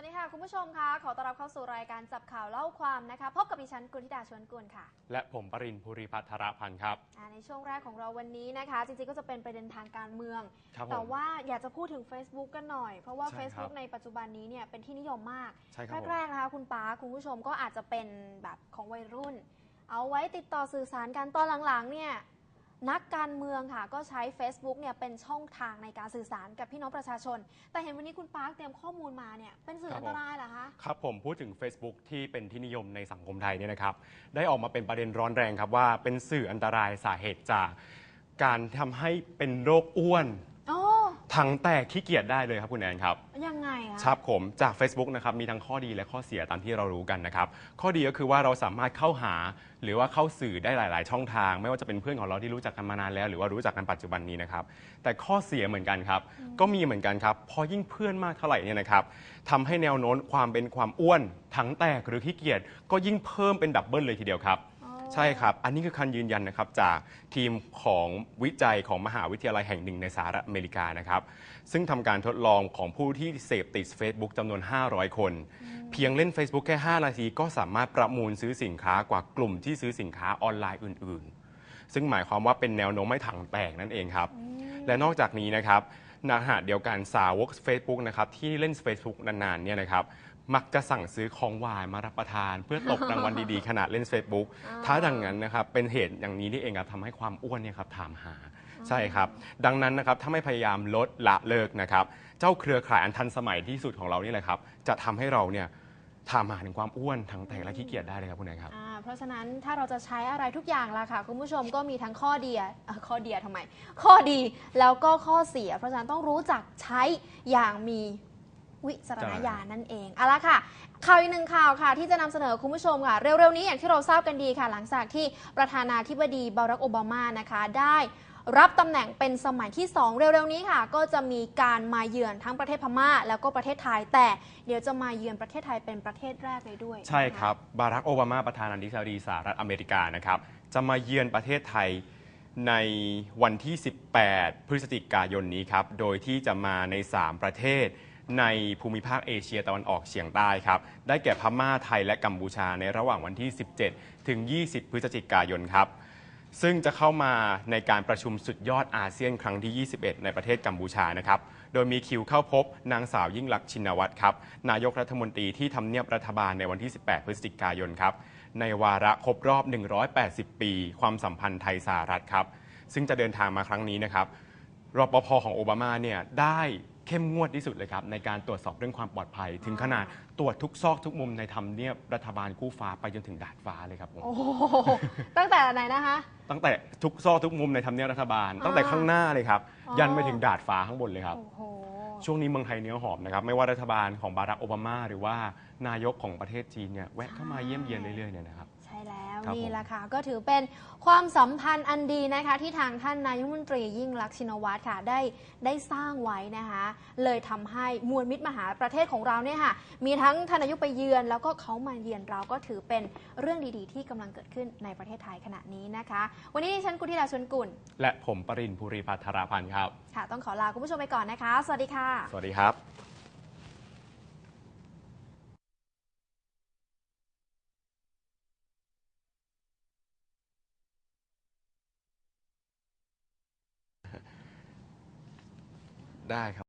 สวัสดีค่ะ คุณผู้ชมคะขอต้อนรับเข้าสู่รายการจับข่าวเล่าความนะคะ พบกับดิฉันกุลธิดาชวนกุลค่ะ และผมปรินภูริพัฒรพันธ์ครับอ่าในช่วงแรกของเราวันนี้นะคะ จริงๆก็จะเป็นประเด็นทางการเมืองครับผมแต่ว่าอยากจะพูดถึง Facebook กันหน่อย เพราะว่าใช่ครับ Facebook ในปัจจุบันนี้เนี่ยเป็นที่นิยมมากใช่ครับผมแรกๆนะคะคุณป้าคุณผู้ชมก็อาจจะเป็นแบบของวัยรุ่น เอาไว้ติดต่อสื่อสารกันตอนหลังๆเนี่ย นักการเมืองค่ะ ก็ใช้ Facebook เนี่ยเป็นช่องทางในการสื่อสารกับพี่น้องประชาชน แต่เห็นวันนี้คุณปาร์คเตรียมข้อมูลมาเนี่ยเป็นสื่ออันตรายเหรอคะครับผมพูดถึง Facebook ที่เป็นที่นิยมในสังคมไทยเนี่ยนะครับ ได้ออกมาเป็นประเด็นร้อนแรงครับว่าเป็นสื่ออันตรายสาเหตุจากการทำให้เป็นโรคอ้วน โอ้ทั้งแต่ขี้เกียจได้เลยครับคุณแอนครับ ยังไงอะครับผมจาก Facebook นะครับมีทั้งข้อดีและข้อเสียตามที่เรารู้กันนะครับ ข้อดีก็คือว่าเราสามารถเข้าหา หรือว่าเข้าสื่อได้หลาย ๆ ช่องทาง ไม่ว่าจะเป็นเพื่อนของเราที่รู้จักกันมานานแล้ว หรือว่ารู้จักกันปัจจุบันนี้นะครับ แต่ข้อเสียเหมือนกันครับ ก็มีเหมือนกันครับพอยิ่งเพื่อนมากเท่าไหร่เนี่ยนะครับทำให้แนวโน้มความเป็นความอ้วนทั้งแตกหรือขี้เกียจก็ยิ่งเพิ่มเป็นดับเบิลเลยทีเดียวครับอ๋อ ใช่ครับ อันนี้คือคันยืนยันนะครับจากทีมของวิจัยของมหาวิทยาลัยแห่งหนึ่งในสหรัฐอเมริกานะครับ ซึ่งทำการทดลองของผู้ที่เสพติด Facebook จำนวน 500 คน เพียงเล่น Facebook แค่ 5 นาทีก็สามารถประมูลซื้อสินค้ากว่ากลุ่มที่ซื้อสินค้าออนไลน์อื่น ๆ ซึ่งหมายความว่าเป็นแนวโน้มไม่ถังแตกนั่นเองครับ และนอกจากนี้นะครับในขณะเดียวกันสาวก Facebook นะครับที่เล่น Facebook นานๆเนี่ยนะครับ มักจะสั่งซื้อของหวานมารับประทาน เพื่อตบรางวัลดีๆขณะเล่น Facebook ถ้าดังนั้นนะครับเป็นเหตุอย่างนี้นี่เองครับทำให้ความอ้วนเนี่ยครับถามหาใช่ครับ ดังนั้นนะครับถ้าไม่พยายามลดละเลิกนะครับ เจ้าเครือข่ายอันทันสมัยที่สุดของเรานี่แหละครับ จะทำให้เราเนี่ยถามหาถึงความอ้วนทั้งแต่และขี้เกียจได้เลยครับคุณนายครับอ่าเพราะฉะนั้นถ้าเราจะใช้อะไรทุกอย่างละค่ะ คุณผู้ชมก็มีทั้งข้อดีเอ่อข้อดีทำไม ข้อดีแล้วก็ข้อเสีย เพราะฉะนั้นต้องรู้จักใช้อย่างมี วิจารณญาณนั่นเองเอาละค่ะ ข่าวอีกหนึ่งข่าวค่ะ ที่จะนำเสนอคุณผู้ชมค่ะ เร็วๆนี้อย่างที่เราทราบกันดีค่ะ หลังจากที่ประธานาธิบดีบารักโอบามานะคะได้รับตำแหน่งเป็นสมัยที่ 2 เร็วๆนี้ค่ะ ก็จะมีการมาเยือนทั้งประเทศพม่า แล้วก็ประเทศไทย แต่เดี๋ยวจะมาเยือนประเทศไทยเป็นประเทศแรกเลยด้วย ใช่ครับ บารักโอบามาประธานาธิบดีสหรัฐอเมริกานะครับ จะมาเยือนประเทศไทยในวันที่ 18 พฤศจิกายนนี้ครับ โดยที่จะมาใน 3 ประเทศ ในภูมิภาคเอเชียตะวันออกเฉียงใต้ครับ ได้แก่พม่าไทยและกัมพูชาในระหว่างวันที่ 17 ถึง 20 พฤศจิกายนครับ ซึ่งจะเข้ามาในการประชุมสุดยอดอาเซียนครั้งที่ 21 ในประเทศกัมพูชานะครับ โดยมีคิวเข้าพบนางสาวยิ่งลักษณ์ชินวัตรครับ นายกรัฐมนตรีที่ทำเนียบรัฐบาลในวันที่ 18 พฤศจิกายนครับ ในวาระครบรอบ 180 ปี ความสัมพันธ์ไทยสหรัฐครับ ซึ่งจะเดินทางมาครั้งนี้นะครับรปภของโอบามาเนี่ยได้ เข้มงวดที่สุดเลยครับในการตรวจสอบเรื่องความปลอดภัย ถึงขนาดตรวจทุกซอกทุกมุมในทำเนียบรัฐบาลกู้ฟ้าไปจนถึงดาดฟ้าเลยครับผมโอ้โหตั้งแต่ไหนนะคะ ตั้งแต่ทุกซอกทุกมุมในทำเนียบรัฐบาล ตั้งแต่ข้างหน้าเลยครับอ๋อ ยันไปถึงดาดฟ้าข้างบนเลยครับ โอ้โห ช่วงนี้เมืองไทยเนื้อหอมนะครับไม่ว่ารัฐบาลของบารักโอบามา หรือว่านายกของประเทศจีนเนี่ยแวะเข้ามาเยี่ยมเยียนเรื่อยๆเนี่ยนะครับใช่ แล้วครับนี่ผม แหละค่ะ ก็ถือเป็นความสัมพันธ์อันดีนะคะ ที่ทางท่านนายกรัฐมนตรียิ่งลักษณ์ชินวัตรค่ะได้ได้สร้างไว้นะคะ เลยทำให้มวลมิตรมหาประเทศของเราเนี่ยค่ะ มีทั้งท่านนายกไปเยือน แล้วก็เขามาเยือนเราก็ถือเป็นเรื่องดีๆ ที่กำลังเกิดขึ้นในประเทศไทยขณะนี้นะคะ วันนี้ดิฉันกุธิดาชวนกุลและผมปรินภูริพัฒราพันธ์ครับ ค่ะ ต้องขอลาคุณผู้ชมไปก่อนนะคะ สวัสดีค่ะ สวัสดีครับ ได้ครับ